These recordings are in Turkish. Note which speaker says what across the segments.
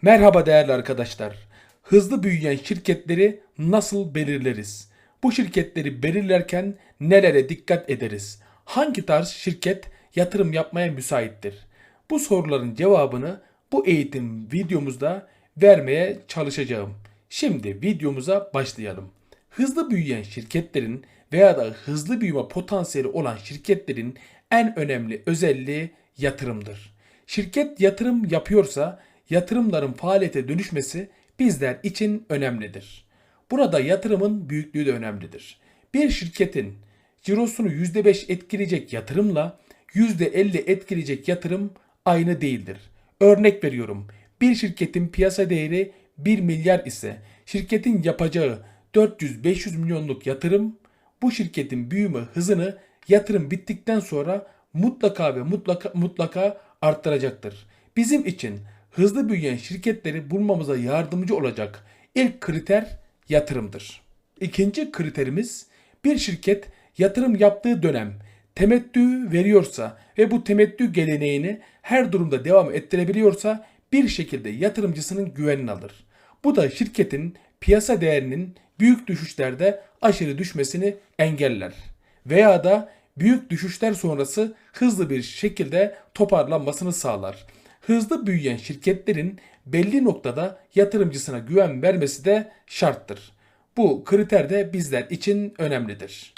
Speaker 1: Merhaba değerli arkadaşlar. Hızlı büyüyen şirketleri nasıl belirleriz? Bu şirketleri belirlerken nelere dikkat ederiz? Hangi tarz şirket yatırım yapmaya müsaittir? Bu soruların cevabını bu eğitim videomuzda vermeye çalışacağım. Şimdi videomuza başlayalım. Hızlı büyüyen şirketlerin veya da hızlı büyüme potansiyeli olan şirketlerin en önemli özelliği yatırımdır. Şirket yatırım yapıyorsa yatırımların faaliyete dönüşmesi bizler için önemlidir. Burada yatırımın büyüklüğü de önemlidir. Bir şirketin cirosunu %5 etkileyecek yatırımla %50 etkileyecek yatırım aynı değildir. Örnek veriyorum. Bir şirketin piyasa değeri 1 milyar ise şirketin yapacağı 400-500 milyonluk yatırım bu şirketin büyüme hızını yatırım bittikten sonra mutlaka ve mutlaka mutlaka arttıracaktır. Bizim için hızlı büyüyen şirketleri bulmamıza yardımcı olacak ilk kriter yatırımdır. İkinci kriterimiz bir şirket yatırım yaptığı dönem temettü veriyorsa ve bu temettü geleneğini her durumda devam ettirebiliyorsa bir şekilde yatırımcısının güvenini alır. Bu da şirketin piyasa değerinin büyük düşüşlerde aşırı düşmesini engeller veya da büyük düşüşler sonrası hızlı bir şekilde toparlanmasını sağlar. Hızlı büyüyen şirketlerin belli noktada yatırımcısına güven vermesi de şarttır. Bu kriter de bizler için önemlidir.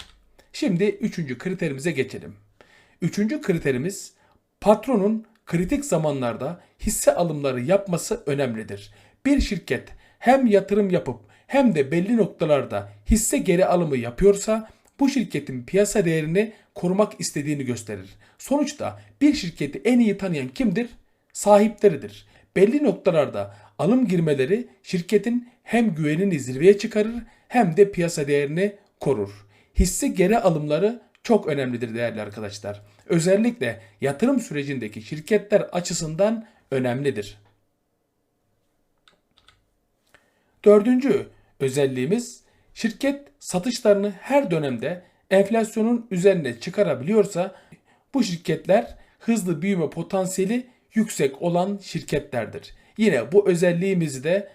Speaker 1: Şimdi üçüncü kriterimize geçelim. Üçüncü kriterimiz patronun kritik zamanlarda hisse alımları yapması önemlidir. Bir şirket hem yatırım yapıp hem de belli noktalarda hisse geri alımı yapıyorsa bu şirketin piyasa değerini korumak istediğini gösterir. Sonuçta bir şirketi en iyi tanıyan kimdir? Sahipleridir. Belli noktalarda alım girmeleri şirketin hem güvenini zirveye çıkarır hem de piyasa değerini korur. Hisse geri alımları çok önemlidir değerli arkadaşlar. Özellikle yatırım sürecindeki şirketler açısından önemlidir. Dördüncü özelliğimiz şirket satışlarını her dönemde enflasyonun üzerine çıkarabiliyorsa bu şirketler hızlı büyüme potansiyeli yüksek olan şirketlerdir. Yine bu özelliğimizi de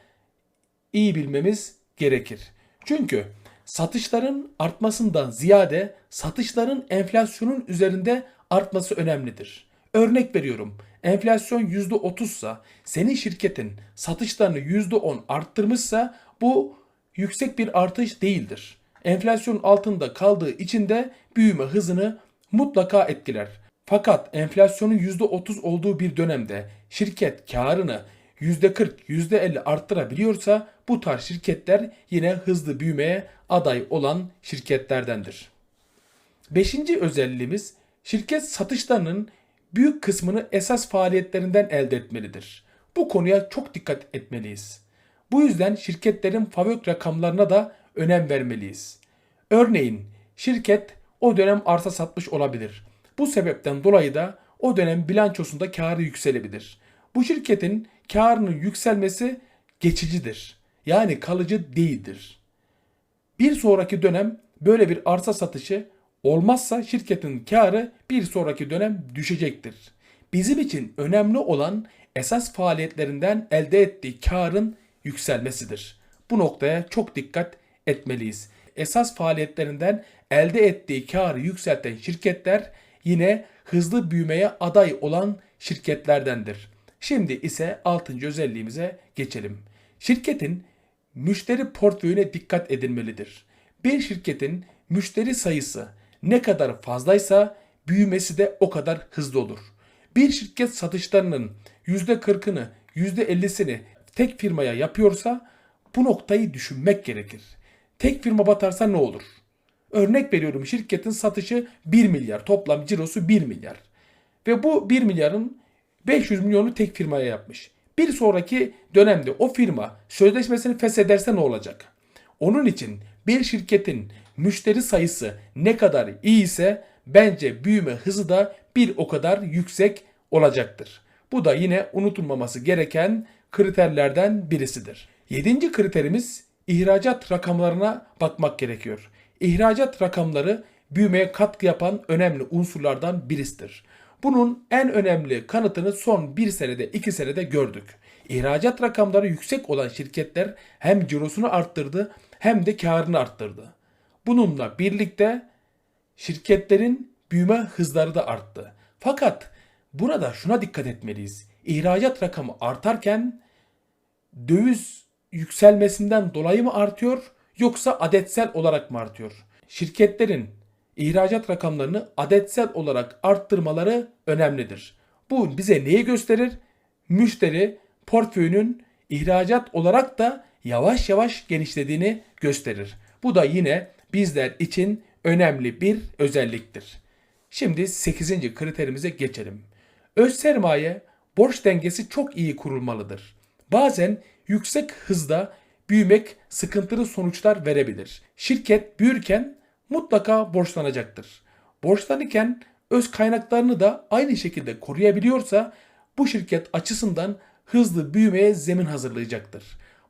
Speaker 1: iyi bilmemiz gerekir. Çünkü satışların artmasından ziyade satışların enflasyonun üzerinde artması önemlidir. Örnek veriyorum. Enflasyon %30 sa senin şirketin satışlarını %10 arttırmışsa bu yüksek bir artış değildir. Enflasyon altında kaldığı için de büyüme hızını mutlaka etkiler. Fakat enflasyonun %30 olduğu bir dönemde şirket karını %40, %50 arttırabiliyorsa bu tarz şirketler yine hızlı büyümeye aday olan şirketlerdendir. Beşinci özelliğimiz şirket satışlarının büyük kısmını esas faaliyetlerinden elde etmelidir. Bu konuya çok dikkat etmeliyiz. Bu yüzden şirketlerin FAVÖK rakamlarına da önem vermeliyiz. Örneğin şirket o dönem arsa satmış olabilir. Bu sebepten dolayı da o dönem bilançosunda karı yükselebilir. Bu şirketin karının yükselmesi geçicidir. Yani kalıcı değildir. Bir sonraki dönem böyle bir arsa satışı olmazsa şirketin karı bir sonraki dönem düşecektir. Bizim için önemli olan esas faaliyetlerinden elde ettiği karın yükselmesidir. Bu noktaya çok dikkat etmeliyiz. Esas faaliyetlerinden elde ettiği karı yükselten şirketler yine hızlı büyümeye aday olan şirketlerdendir. Şimdi ise 6. özelliğimize geçelim. Şirketin müşteri portföyüne dikkat edilmelidir. Bir şirketin müşteri sayısı ne kadar fazlaysa büyümesi de o kadar hızlı olur. Bir şirket satışlarının %40'ını, %50'sini tek firmaya yapıyorsa bu noktayı düşünmek gerekir. Tek firma batarsa ne olur? Örnek veriyorum şirketin satışı 1 milyar, toplam cirosu 1 milyar. Ve bu 1 milyarın 500 milyonu tek firmaya yapmış. Bir sonraki dönemde o firma sözleşmesini feshederse ne olacak? Onun için bir şirketin müşteri sayısı ne kadar iyi ise bence büyüme hızı da bir o kadar yüksek olacaktır. Bu da yine unutulmaması gereken kriterlerden birisidir. Yedinci kriterimiz ihracat rakamlarına bakmak gerekiyor. İhracat rakamları büyümeye katkı yapan önemli unsurlardan birisidir. Bunun en önemli kanıtını son bir senede, iki senede gördük. İhracat rakamları yüksek olan şirketler hem cirosunu arttırdı hem de karını arttırdı. Bununla birlikte şirketlerin büyüme hızları da arttı. Fakat burada şuna dikkat etmeliyiz. İhracat rakamı artarken döviz yükselmesinden dolayı mı artıyor yoksa adetsel olarak mı artıyor? Şirketlerin ihracat rakamlarını adetsel olarak arttırmaları önemlidir. Bu bize neyi gösterir? Müşteri portföyünün ihracat olarak da yavaş yavaş genişlediğini gösterir. Bu da yine bizler için önemli bir özelliktir. Şimdi 8. kriterimize geçelim. Öz sermaye borç dengesi çok iyi kurulmalıdır. Bazen yüksek hızda büyümek sıkıntılı sonuçlar verebilir. Şirket büyürken mutlaka borçlanacaktır. Borçlanırken öz kaynaklarını da aynı şekilde koruyabiliyorsa bu şirket açısından hızlı büyümeye zemin hazırlayacaktır.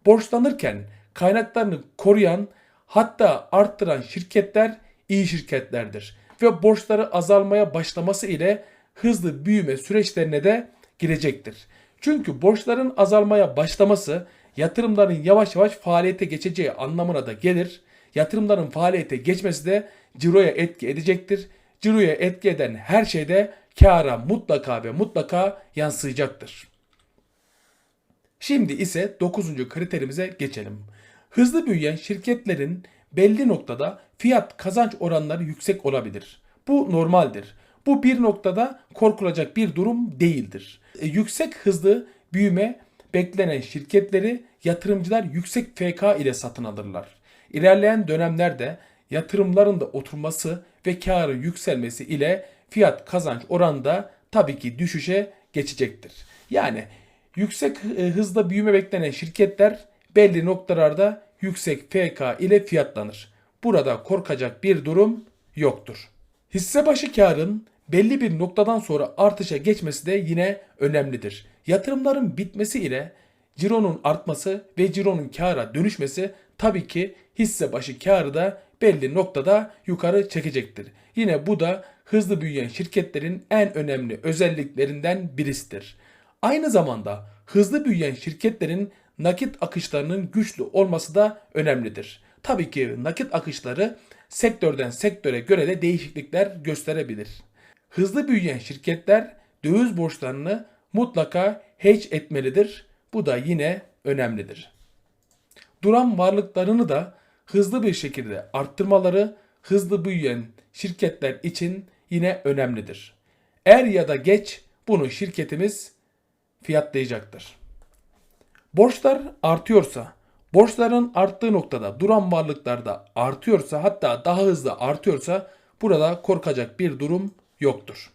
Speaker 1: Borçlanırken kaynaklarını koruyan hatta arttıran şirketler iyi şirketlerdir ve borçları azalmaya başlaması ile hızlı büyüme süreçlerine de girecektir. Çünkü borçların azalmaya başlaması yatırımların yavaş yavaş faaliyete geçeceği anlamına da gelir. Yatırımların faaliyete geçmesi de ciroya etki edecektir. Ciroya etki eden her şeyde kâra mutlaka ve mutlaka yansıyacaktır. Şimdi ise 9. kriterimize geçelim. Hızlı büyüyen şirketlerin belli noktada fiyat kazanç oranları yüksek olabilir. Bu normaldir. Bu bir noktada korkulacak bir durum değildir. E, yüksek hızlı büyüme beklenen şirketleri yatırımcılar yüksek FK ile satın alırlar. İlerleyen dönemlerde yatırımların da oturması ve karı yükselmesi ile fiyat kazanç oranında tabii ki düşüşe geçecektir. Yani yüksek e, hızda büyüme beklenen şirketler belli noktalarda yüksek FK ile fiyatlanır. Burada korkacak bir durum yoktur. Hisse başı karın belli bir noktadan sonra artışa geçmesi de yine önemlidir. Yatırımların bitmesi ile cironun artması ve cironun kâra dönüşmesi tabii ki hisse başı karı da belli noktada yukarı çekecektir. Yine bu da hızlı büyüyen şirketlerin en önemli özelliklerinden birisidir. Aynı zamanda hızlı büyüyen şirketlerin nakit akışlarının güçlü olması da önemlidir. Tabii ki nakit akışları sektörden sektöre göre de değişiklikler gösterebilir. Hızlı büyüyen şirketler döviz borçlarını mutlaka hedge etmelidir. Bu da yine önemlidir. Duran varlıklarını da hızlı bir şekilde arttırmaları hızlı büyüyen şirketler için yine önemlidir. Er ya da geç bunu şirketimiz fiyatlayacaktır. Borçlar artıyorsa, borçların arttığı noktada duran varlıklar da artıyorsa hatta daha hızlı artıyorsa burada korkacak bir durum yoktur.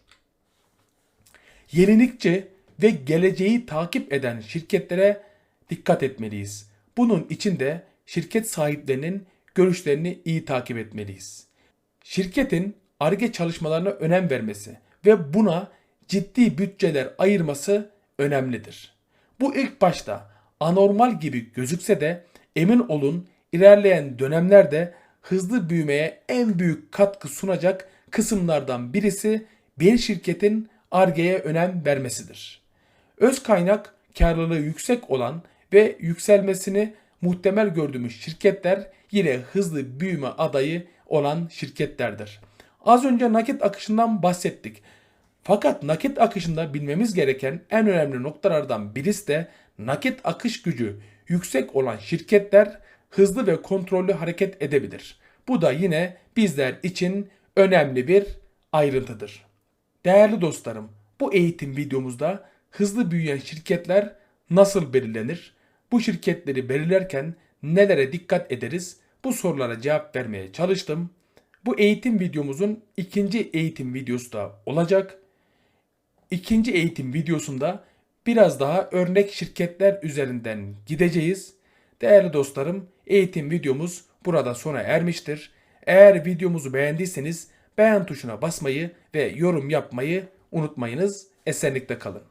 Speaker 1: Yenilikçi ve geleceği takip eden şirketlere dikkat etmeliyiz. Bunun için de şirket sahiplerinin görüşlerini iyi takip etmeliyiz. Şirketin ARGE çalışmalarına önem vermesi ve buna ciddi bütçeler ayırması önemlidir. Bu ilk başta anormal gibi gözükse de emin olun ilerleyen dönemlerde hızlı büyümeye en büyük katkı sunacak kısımlardan birisi bir şirketin ARGE'ye önem vermesidir. Öz kaynak karlılığı yüksek olan ve yükselmesini muhtemel gördüğümüz şirketler yine hızlı büyüme adayı olan şirketlerdir. Az önce nakit akışından bahsettik. Fakat nakit akışında bilmemiz gereken en önemli noktalardan birisi de nakit akış gücü yüksek olan şirketler hızlı ve kontrollü hareket edebilir. Bu da yine bizler için önemli bir ayrıntıdır. Değerli dostlarım, bu eğitim videomuzda hızlı büyüyen şirketler nasıl belirlenir? Bu şirketleri belirlerken nelere dikkat ederiz? Bu sorulara cevap vermeye çalıştım. Bu eğitim videomuzun ikinci eğitim videosu da olacak. İkinci eğitim videosunda biraz daha örnek şirketler üzerinden gideceğiz. Değerli dostlarım, eğitim videomuz burada sona ermiştir. Eğer videomuzu beğendiyseniz beğen tuşuna basmayı ve yorum yapmayı unutmayınız. Esenlikte kalın.